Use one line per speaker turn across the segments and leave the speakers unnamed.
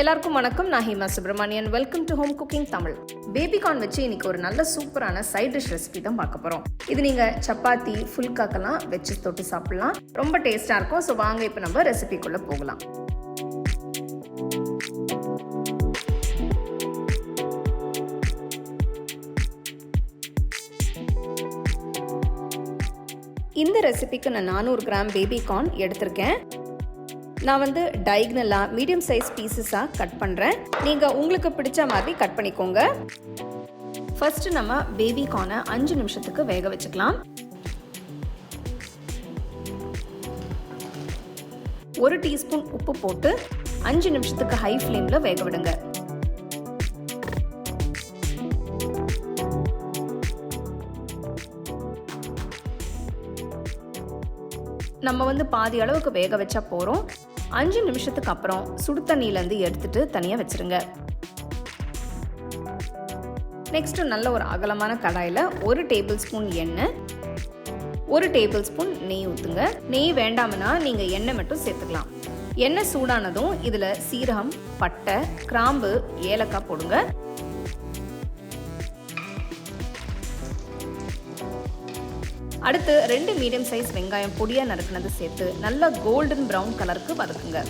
எல்லாருக்கும் வணக்கம். நான் Hima Subramanian welcome to home cooking Tamil baby corn வச்சு இன்னைக்கு ஒரு நல்ல சூப்பரான சைட் டிஷ் ரெசிபி தான் பார்க்க போறோம். இது நீங்க சப்பாத்தி ஃபுல்காக்கெல்லாம் வச்சு தொட்டு சாப்பிடலாம். ரொம்ப டேஸ்டா இருக்கும். ஸோ வாங்க இப்போ நம்ம ரெசிபிக்குள்ள போகலாம். இந்த ரெசிபிக்கு நான் நானூறு கிராம் பேபிகார்ன் எடுத்திருக்கேன். நான் வந்து டைக்னலாக மீடியம் சைஸ் பீசஸாக கட் பண்ணுறேன் நீங்கள் உங்களுக்கு பிடிச்ச மாதிரி கட் பண்ணிக்கோங்க. ஃபர்ஸ்ட் நம்ம பேபி கார்னை அஞ்சு நிமிஷத்துக்கு வேக வச்சுக்கலாம். ஒரு டீஸ்பூன் உப்பு போட்டு அஞ்சு நிமிஷத்துக்கு ஹை ஃப்ளேமில் வேக விடுங்க. நம்ம வந்து பாதி அளவுக்கு வேக வச்சா போகிறோம் அஞ்சு நிமிஷத்துக்கு அப்புறம் சுடு தண்ணியிலேருந்து எடுத்துட்டு தனியாக வச்சிருங்க. நெக்ஸ்ட் நல்ல ஒரு அகலமான கடாயில் ஒரு டேபிள் ஸ்பூன் எண்ணெய் ஒரு டேபிள் ஸ்பூன் நெய் ஊற்றுங்க நெய் வேண்டாம்னா நீங்கள் எண்ணெய் மட்டும் சேர்த்துக்கலாம். எண்ணெய் சூடானதும் இதில் சீரகம் பட்டை கிராம்பு ஏலக்காய் போடுங்க. அடுத்து ரெண்டு மீடியம் சைஸ் வெங்காயம் பொடியாக நறுக்கினது சேர்த்து நல்லா கோல்டன் ப்ரௌன் கலருக்கு வதக்குங்க.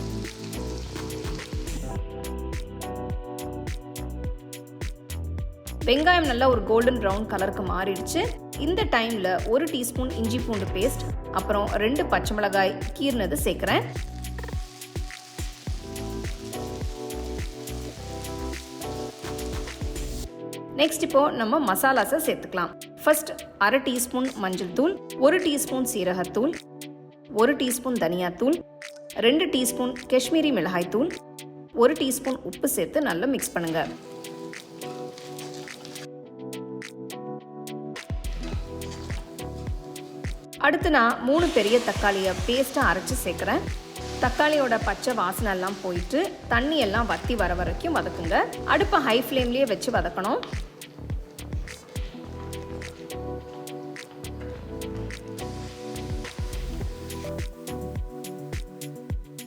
வெங்காயம் நல்லா ஒரு கோல்டன் ப்ரௌன் கலருக்கு மாறிடுச்சு. இந்த டைமில் ஒரு டீஸ்பூன் இஞ்சி பூண்டு பேஸ்ட் அப்புறம் ரெண்டு பச்சை மிளகாய் கீர்னது சேர்க்குறேன். நெக்ஸ்ட் இப்போ நம்ம மசாலாஸை சேர்த்துக்கலாம். ஃபர்ஸ்ட் அரை டீஸ்பூன் மஞ்சள் தூள் ஒரு டீஸ்பூன் சீரகத்தூள் ஒரு டீஸ்பூன் தனியாத்தூள் ரெண்டு டீஸ்பூன் காஷ்மீரி மிளகாய் தூள் ஒரு டீஸ்பூன் உப்பு சேர்த்து நல்லா மிக்ஸ் பண்ணுங்க. அடுத்து நான் மூணு பெரிய தக்காளியை பேஸ்ட்டாக அரைச்சி சேர்க்குறேன். தக்காளியோட பச்சை வாசனை எல்லாம் போயிட்டு தண்ணி எல்லாம் வத்தி வர வரைக்கும் வதக்குங்க. அடுப்பை ஹை ஃப்ளேம்லேயே வச்சு வதக்கணும்.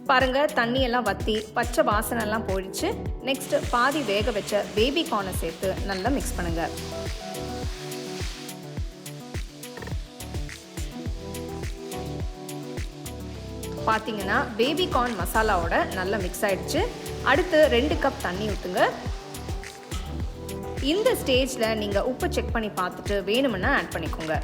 பாருங்க தண்ணி எல்லாம் வத்தி பச்சை வாசனை எல்லாம் போயிடுச்சு நெக்ஸ்ட் பாதி வேக வச்ச பேபி கார்னை சேர்த்து நல்லா மிக்ஸ் பண்ணுங்க. பார்த்தீங்கன்னா பேபி கார்ன் மசாலாவோட நல்லா மிக்ஸ் ஆயிடுச்சு. அடுத்து ரெண்டு கப் தண்ணி ஊற்றுங்க இந்த ஸ்டேஜில் நீங்கள் உப்பு செக் பண்ணி பார்த்துட்டு வேணுமென்னா ஆட் பண்ணிக்கோங்க.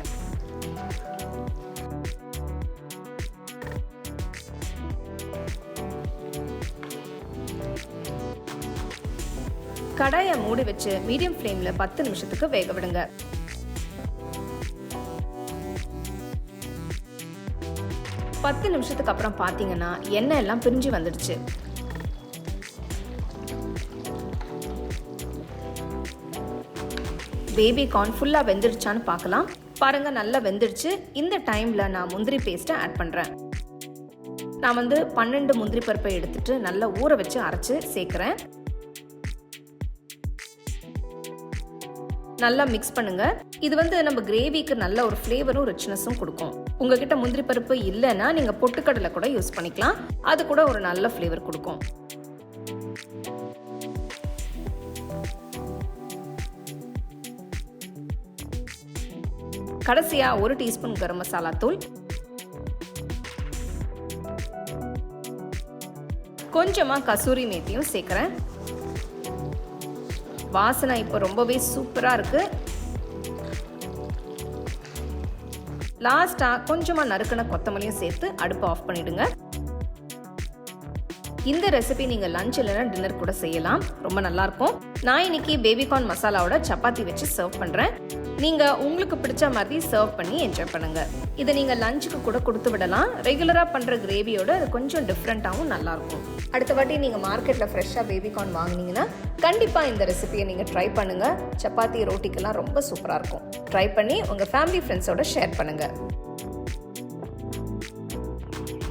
கடாயை மூடி வச்சு மீடியம் ஃப்ளேமில் பத்து நிமிஷத்துக்கு வேக விடுங்க. பத்து நிமிஷத்துக்கு அப்புறம் பார்த்தீங்கன்னா எண்ணெய் எல்லாம் பிரிஞ்சு வந்துடுச்சு. பேபி கார்ன் ஃபுல்லாக வெந்துடுச்சான்னு பார்க்கலாம் பாருங்க நல்லா வெந்துடுச்சு. இந்த டைமில் நான் முந்திரி பேஸ்ட்டை ஆட் பண்ணுறேன் நான் வந்து பன்னெண்டு முந்திரி பருப்பை எடுத்துட்டு நல்லா ஊற வச்சு அரைச்சு சேர்க்குறேன். நல்லா மிக்ஸ் பண்ணுங்க. இது வந்து நம்ம கிரேவிக்கு நல்ல ஒரு ஃப்ளேவரும் ரிச்னஸும் கொடுக்கும். உங்ககிட்ட முந்திரி பருப்பு இல்லைன்னா நீங்க பொட்டுக்கடலை கூட யூஸ் பண்ணிக்கலாம். அது கூட ஒரு நல்ல ஃப்ளேவர் கொடுக்கும். கடைசியா ஒரு டீஸ்பூன் கரம் மசாலா தூள். கொஞ்சமா கசூரி மேத்தியும் சேர்க்குறேன். வாசனை இப்போ ரொம்பவே சூப்பராக இருக்குது லாஸ்ட்டாக கொஞ்சமாக நறுக்கின கொத்தமல்லியும் சேர்த்து அடுப்பை ஆஃப் பண்ணிவிடுங்க இந்த ரெசிபி நீங்கள் லஞ்ச் இல்லைன்னா டின்னர் கூட செய்யலாம். ரொம்ப நல்லாயிருக்கும். நான் இன்னைக்கு பேபிகார்ன் மசாலாவோட சப்பாத்தி வச்சு சர்வ் பண்ணுறேன் நீங்கள் உங்களுக்கு பிடிச்ச மாதிரி சர்வ் பண்ணி என்ஜாய் பண்ணுங்கள் இதை நீங்கள் லஞ்சுக்கு கூட கொடுத்து விடலாம். ரெகுலராக பண்ணுற கிரேவியோட அது கொஞ்சம் டிஃப்ரெண்ட்டாகவும் நல்லாயிருக்கும். அடுத்த வாட்டி நீங்கள் மார்க்கெட்டில் ஃப்ரெஷ்ஷாக பேபிகார்ன் வாங்கினீங்கன்னா கண்டிப்பாக இந்த ரெசிபியை நீங்கள் ட்ரை பண்ணுங்கள் சப்பாத்தி ரோட்டிக்கெல்லாம் ரொம்ப சூப்பராக இருக்கும். ட்ரை பண்ணி உங்கள் ஃபேமிலி ஃப்ரெண்ட்ஸோட ஷேர் பண்ணுங்கள்